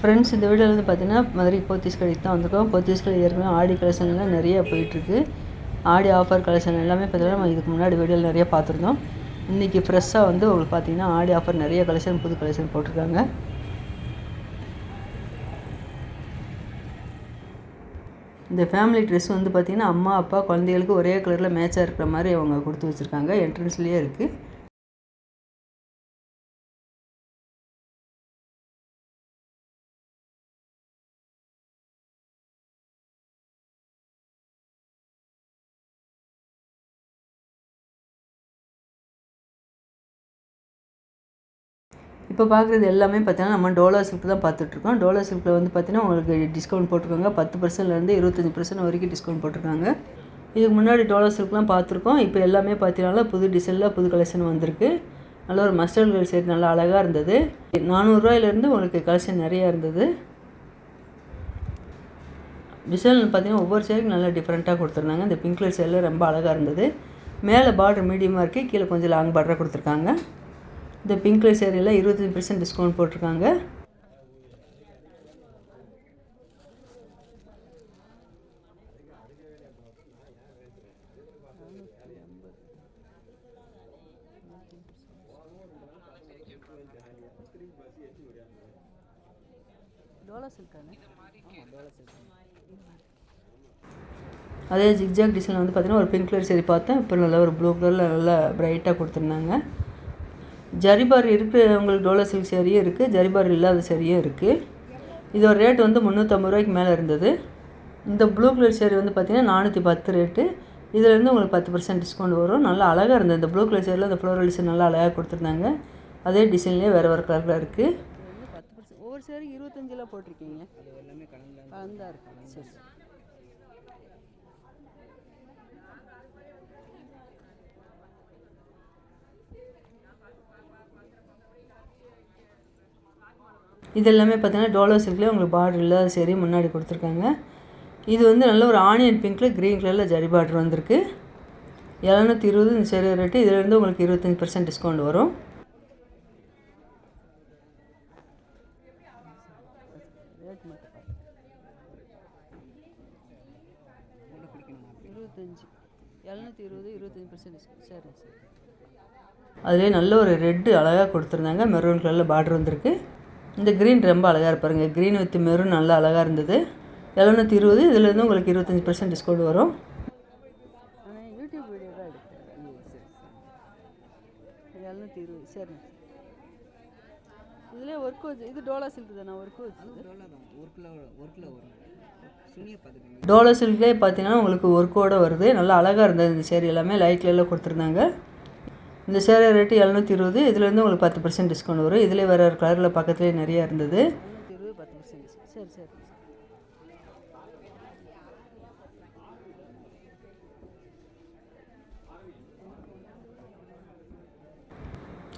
Friends இந்த வீடியோவில் வந்து பார்த்தீங்கன்னா மதுரை போத்தீஸ் கடைக்கு தான் வந்திருக்கோம். போத்தீஸ் கடை ஏற்கனவே ஆடி கலெக்ஷன்லாம் நிறைய போயிட்டுருக்கு. ஆடி ஆஃபர் கலெக்ஷன் எல்லாமே பார்த்தீங்கன்னா நம்ம இதுக்கு முன்னாடி வீடியோவில் நிறைய பார்த்துருந்தோம் இன்றைக்கி ஃப்ரெஷ்ஷாக வந்து உங்களுக்கு பார்த்தீங்கன்னா ஆடி ஆஃபர் நிறைய கலெக்ஷன் புது கலெக்ஷன் போட்டிருக்காங்க. இந்த ஃபேமிலி ட்ரெஸ் வந்து பார்த்திங்கன்னா அம்மா அப்பா குழந்தைகளுக்கு ஒரே கலரில் மேட்சாக இருக்கிற மாதிரி அவங்க கொடுத்து வச்சுருக்காங்க. என்ட்ரன்ஸ்லேயே இருக்குது இப்போ பார்க்குறது எல்லாமே பார்த்தீங்கன்னா நம்ம டோலா சில்க் தான் பார்த்துட்ருக்கோம். டோலா சில்கில் வந்து பார்த்தீங்கன்னா உங்களுக்கு டிஸ்கவுண்ட் போட்டிருக்காங்க. பத்து பர்சன்ட்லேருந்து இருபத்தஞ்சி பர்சன்ட் வரைக்கும் டிஸ்கவுண்ட் போட்டிருக்காங்க. இதுக்கு முன்னாடி டோலா சில்க்லாம் பார்த்துருக்கோம். இப்போ எல்லாமே பார்த்தீங்கன்னா புது டிசைனில் புது கலெக்ஷன் வந்திருக்கு. நல்ல ஒரு மஸ்டர்ட் கலர் நல்லா அழகாக இருந்தது. நானூறுரூவாயிலேருந்து உங்களுக்கு கலெக்ஷன் நிறையா இருந்தது. டிசைன் பார்த்தீங்கன்னா ஒவ்வொரு சேருக்கும் நல்லா டிஃப்ரெண்ட்டாக கொடுத்துருந்தாங்க. இந்த பிங்க் கலர் சேரில் ரொம்ப அழகாக இருந்தது. மேலே பார்டர் மீடியமாக இருக்குது கீழே கொஞ்சம் லாங் பார்டராக கொடுத்துருக்காங்க. இந்த பிங்க் கலர் சேரீயில் இருபத்தஞ்சி பர்சன்ட் டிஸ்கவுண்ட் போட்டிருக்காங்க. அதே ஜிக்ஜாக் டிசைனில் வந்து பார்த்தீங்கன்னா ஒரு பிங்க் கலர் சரி பார்த்தேன். இப்போ நல்லா ஒரு ப்ளூ கலரில் நல்லா பிரைட்டாக கொடுத்துருந்தாங்க. ஜரிபார் இருக்குது உங்களுக்கு டோலா சில்க் சரியும் இருக்குது ஜரிபார் இல்லாத சரியும் இருக்குது இதோட ரேட் வந்து முந்நூற்றம்பது ரூபாய்க்கு மேலே இருந்தது. இந்த ப்ளூ கலர் சேரீ வந்து பார்த்திங்கன்னா நானூற்றி பத்து ரேட்டு இதுலேருந்து உங்களுக்கு பத்து பர்சன்ட் டிஸ்கவுண்ட் வரும். நல்லா அழகாக இருந்தது. இந்த ப்ளூ கலர் சேரில் இந்த ஃப்ளோரல் டிசைன் நல்லா அழகாக கொடுத்துருந்தாங்க. அதே டிசைன்லேயே வேறு வேறு கலரில் இருக்குது பத்து பர்சன்ட் ஒவ்வொரு சேரீ இருபத்தஞ்சில் போட்டிருக்கீங்க. கலந்தா இருக்கு. சரி. இது எல்லாமே பார்த்தீங்கன்னா டோலோ சில்க்லேயே உங்களுக்கு பார்டர் இல்லாத சரி முன்னாடி கொடுத்துருக்காங்க. இது வந்து நல்ல ஒரு ஆனியன் பிங்க்கில் க்ரீன் கலரில் ஜரி பார்டர் வந்திருக்கு. எழுநூற்றி இருபது இந்த சரி ரேட்டு இதிலேருந்து உங்களுக்கு இருபத்தஞ்சி பர்சன்ட் டிஸ்கவுண்ட் வரும். இருபத்தஞ்சி எழுநூற்றி இருபது இருபத்தஞ்சி பர்சன்ட் சரி சரி. அதிலே நல்ல ஒரு ரெட்டு அழகாக கொடுத்துருந்தாங்க. மெரூன் கலரில் பார்டர் வந்திருக்கு. இந்த க்ரீன் ரொம்ப அழகாக இருப்பாருங்க க்ரீன் வித் மெரூன் நல்லா அழகாக இருந்தது. எழுநூற்றி இருபது இதுலேருந்து உங்களுக்கு இருபத்தஞ்சி பர்சன்ட் டிஸ்கவுண்ட் வரும். யூடியூப் வீடியோ தான் எழுநூற்றி இருபது சரி இதிலே ஒர்க் வச்சு இது டோலா சில்க் தானே ஒர்க் வச்சு டோலா சில்க்லேயே பார்த்தீங்கன்னா உங்களுக்கு ஒர்க்கோடு வருது. நல்லா அழகாக இருந்தது இந்த சேரீ எல்லாமே. லைட் கலரில் கொடுத்துருந்தாங்க. இந்த சேலை ரேட்டு எழுநூற்றி இருபது இதுலேருந்து உங்களுக்கு பத்து பர்சன்ட் டிஸ்கவுண்ட் வரும். இதிலே வேறு கலரில் பக்கத்துலேயே நிறையா இருந்தது. இருபது பத்து பர்சன்ட் சரி சரி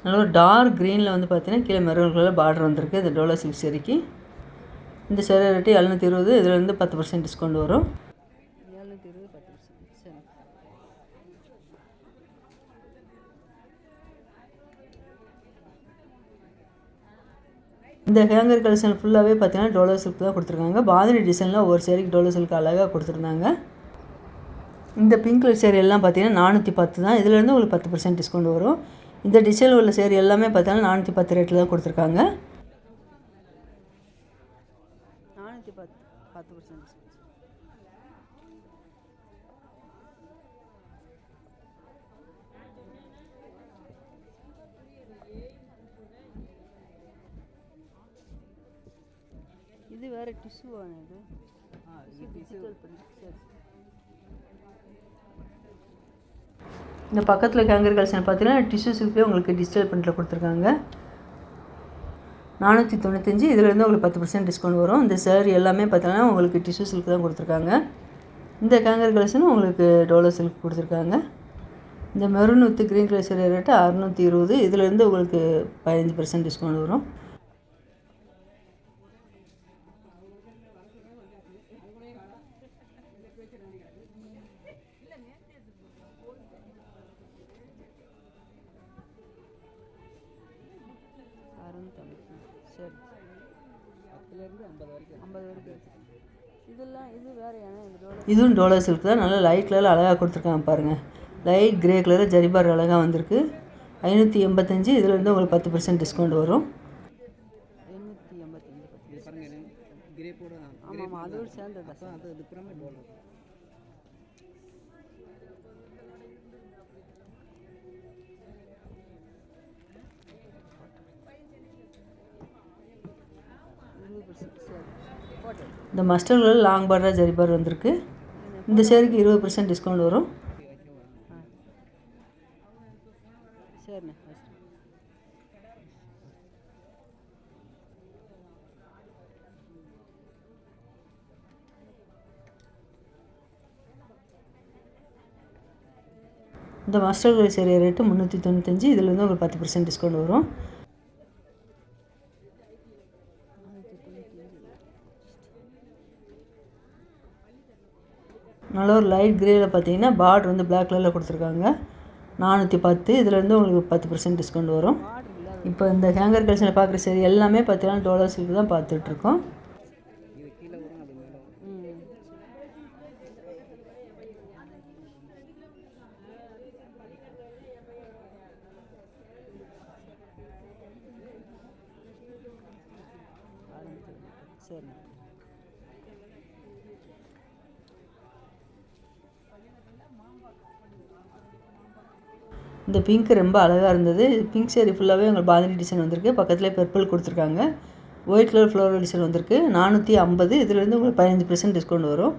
நல்ல டார்க் க்ரீனில் வந்து பார்த்தீங்கன்னா கீழே மெரூன் கலர் பார்டர் வந்திருக்கு இந்த டோலோ சிக்ஸ் சரிக்கு இந்த சேலை ரேட்டு எழுநூற்றி இருபது இதுலேருந்து பத்து பர்சன்ட் டிஸ்கவுண்ட் வரும் எழுநூற்றி இருபது பத்து பர்சன்ட் சரி இந்த ஹேங்கர் கலெக்ஷன் ஃபுல்லாகவே பார்த்தீங்கன்னா டோலோ சில்க் தான் கொடுத்துருக்காங்க. பாதினி டிசைனில் ஒரு சேரீக்கு டோலோ சில்க் அழகாக கொடுத்துருந்தாங்க. இந்த பிங்க் கலர் சேரீ எல்லாம் பார்த்தீங்கன்னா நானூற்றி பத்து தான். இதுலேருந்து உங்களுக்கு பத்து பர்சன்ட் டிஸ்கவுண்ட் வரும். இந்த டிசைன் உள்ள சேரீ எல்லாமே பார்த்தீங்கன்னா நானூற்றி பத்து ரேட்டில் தான் கொடுத்துருக்காங்க. நானூற்றி பத்து பத்து பர்சன்ட் வேறு டிஷ்யூவான இது டிஜிட்டல் பண்ணி சரி இந்த பக்கத்தில் கேங்கர் கலெக்ஷன் பார்த்தீங்கன்னா டிஷ்யூ சில்க்லேயே உங்களுக்கு டிஜிட்டல் பிரிண்டில் கொடுத்துருக்காங்க. நானூற்றி தொண்ணூத்தஞ்சு இதுலேருந்து உங்களுக்கு பத்து பர்சன்ட் டிஸ்கவுண்ட் வரும். இந்த சேரீ எல்லாமே பார்த்தீங்கன்னா உங்களுக்கு டிஷ்யூ சில்க் தான் கொடுத்துருக்காங்க. இந்த கேங்கர் கலெக்ஷனும் உங்களுக்கு டோலோ சில்க் கொடுத்துருக்காங்க. இந்த maroon with green colour sari rate அறுநூற்றி இருபது இதுலேருந்து உங்களுக்கு பதினஞ்சு பர்சன்ட் டிஸ்கவுண்ட் வரும். சரி. இருபதுலேருந்து ஐம்பது வரைக்கும். ஐம்பது வரைக்கும் இதெல்லாம் இது வேறு ஏன்னா இதுவும் டோலோ சில்க் தான் நல்லா லைட் கலரில் அழகாக கொடுத்துருக்காங்க பாருங்கள் லைட் கிரே கலரில் ஜரிபார் அழகாக வந்திருக்கு. ஐநூற்றி எண்பத்தஞ்சு இதில் இருந்து உங்களுக்கு பத்து பர்சன்ட் டிஸ்கவுண்ட் வரும். எண்ணூற்றி எண்பத்தஞ்சு ஆமாம் அதோடு சேர்ந்தது. அது அது இந்த மஸ்டர்ட் கலர் லாங் பார்டராக ஜரிபார் வந்திருக்கு. இந்த சேருக்கு இருபது பர்சன்ட் டிஸ்கவுண்ட் வரும். இந்த மஸ்டர்ட் கலர் சேரிய ரேட்டு முந்நூற்றி தொண்ணூத்தஞ்சு இதில் இருந்து உங்களுக்கு பத்து பர்சன்ட் டிஸ்கவுண்ட் வரும் நல்ல ஒரு லைட் கிரேயில் பார்த்தீங்கன்னா பார்டர் வந்து பிளாக் கலரில் கொடுத்துருக்காங்க. நானூற்றி பத்து இதுலேருந்து உங்களுக்கு பத்து பர்சன்ட் டிஸ்கவுண்ட் வரும். இப்போ இந்த ஹேங்கர் கலெக்ஷனில் பார்க்குற சரி எல்லாமே பார்த்தீங்கன்னா டோலர் சில்க் தான் பார்த்துட்ருக்கோம். சரி கீழே வரும் அது மேலே வரும் ம் சரிண்ணே இந்த பிங்க் ரொம்ப அழகாக இருந்தது. பிங்க் சேரீ ஃபுல்லாகவே உங்களுக்கு பாதினி டிசைன் வந்திருக்கு. பக்கத்தில் பர்பிள் கொடுத்துருக்காங்க. ஒயிட் கலர் ஃப்ளோரல் டிசைன் வந்திருக்கு. நானூற்றி ஐம்பது. இதுலேருந்து உங்களுக்கு பதினஞ்சு பர்சன்ட் டிஸ்கவுண்ட் வரும்.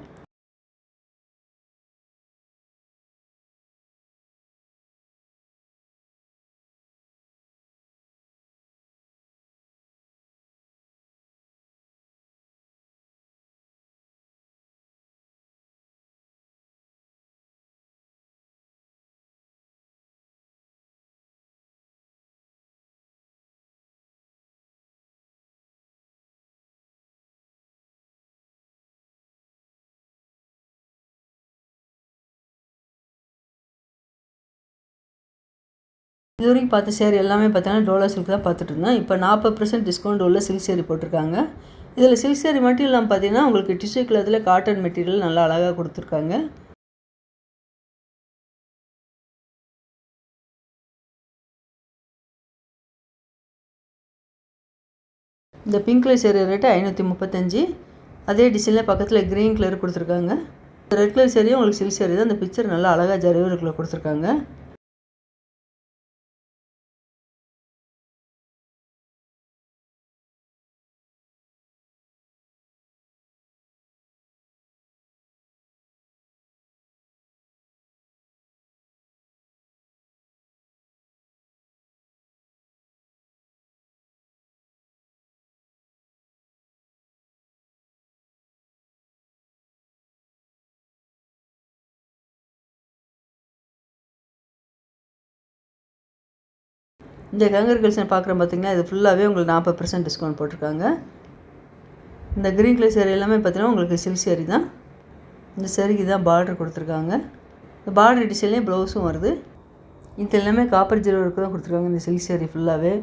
இது வரைக்கும் பார்த்த சேரீ எல்லாமே பார்த்தீங்கன்னா டோலா சில்க் தான் பார்த்துட்டு இருந்தோம் இப்போ நாற்பது பர்சன்ட் டிஸ்கவுண்ட் உள்ள சில்க் சேரீ போட்டிருக்காங்க. இதில் சில்க் சேரீ மட்டும் இல்லாமல் பார்த்தீங்கன்னா உங்களுக்கு டிஷ்யூ கிளத்தில் காட்டன் மெட்டீரியல் நல்லா அழகாக கொடுத்துருக்காங்க. இந்த பிங்க் கலர் சேரீ ரேட்டு ஐநூற்றி முப்பத்தஞ்சு. அதே டிசைனில் பக்கத்தில் க்ரீன் கலர் கொடுத்துருக்காங்க. ரெட் கலர் சேரீயும் உங்களுக்கு சில்க் சேரீ தான். அந்த பிக்சர் நல்லா அழகாக ஜரிவருக்குள்ள கொடுத்துருக்காங்க. இந்த கங்கர் கலெக்ஷன் பார்க்குறோம் பார்த்திங்கன்னா இது ஃபுல்லாகவே உங்களுக்கு நாற்பது பர்சன்ட் டிஸ்கவுண்ட் போட்டிருக்காங்க. இந்த க்ரீன் கலர் சேரீ எல்லாமே பார்த்தீங்கன்னா உங்களுக்கு சில்க் சேரீ தான். இந்த சேரீக்கு தான் பார்டர் கொடுத்துருக்காங்க. இந்த பார்டர் டிசைன்லேயே ப்ளவுஸும் வருது. இது எல்லாமே காப்பர் ஜீரோ ஒர்க்கு தான் கொடுத்துருக்காங்க இந்த சில்க் சேரீ ஃபுல்லாகவே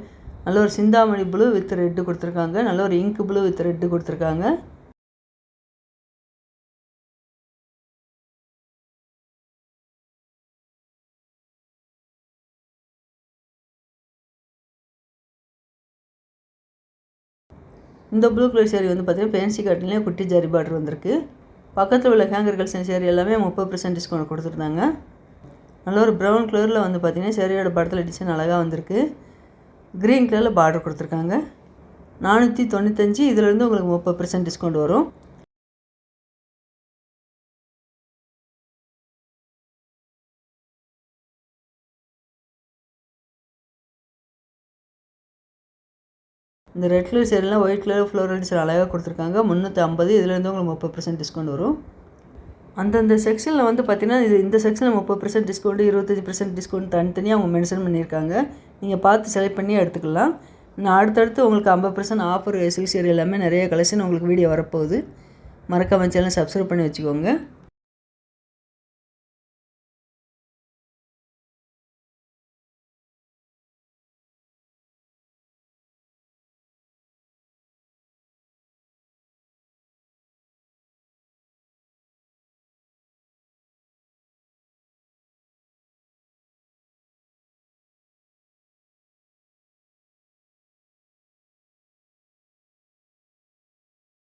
நல்ல ஒரு சிந்தாமணி ப்ளூ வித் ரெட்டு கொடுத்துருக்காங்க. நல்ல ஒரு இங்க் ப்ளூ வித் ரெட்டு கொடுத்துருக்காங்க. இந்த ப்ளூ கலர் சேரீ வந்து பார்த்தீங்கன்னா ஃபேன்சி காட்டிலே குட்டி ஜரி பார்டர் வந்திருக்கு. பக்கத்தில் உள்ள ஹேங்கர் கலெக்ஷன் சேரீ எல்லாமே முப்பது பர்சன்ட் டிஸ்கவுண்ட் கொடுத்துருந்தாங்க. நல்ல ஒரு ப்ரௌன் கலரில் வந்து பார்த்தீங்கன்னா சேரீயோட படத்தில் டிசைன் அழகாக வந்திருக்கு. க்ரீன் கலரில் பார்டர் கொடுத்துருக்காங்க. நானூற்றி தொண்ணூத்தஞ்சு இதுலேருந்து உங்களுக்கு முப்பது பர்சன்ட் டிஸ்கவுண்ட் வரும். இந்த ரெட் கலர் சேரீலாம் ஒயிட் கலர் ஃப்ளோரல் டிசைன் அழகாக கொடுத்துருக்காங்க. முந்நூற்றி ஐம்பது இதுலேருந்து உங்களுக்கு முப்பது பர்சன்ட் டிஸ்கவுண்ட் வரும். அந்தந்த செக்ஷனில் வந்து பார்த்தீங்கன்னா இது இந்த செக்ஷனில் முப்பது பர்சன்ட் டிஸ்கவுண்ட் இருபத்தஞ்சி பர்சன்ட் டிஸ்கவுண்ட் தனித்தனியாக அவங்க மென்ஷன் பண்ணியிருக்காங்க. நீங்கள் பார்த்து செலக்ட் பண்ணி எடுத்துக்கலாம். நான் அடுத்தடுத்து உங்களுக்கு ஐம்பது பர்சன்ட் ஆஃபர் சில்க் சேரீ எல்லாமே நிறைய கலெக்ஷன் உங்களுக்கு வீடியோ வரப்போகுது. மறக்காமல் சேனல் சப்ஸ்கிரைப் பண்ணி வச்சுக்கோங்க.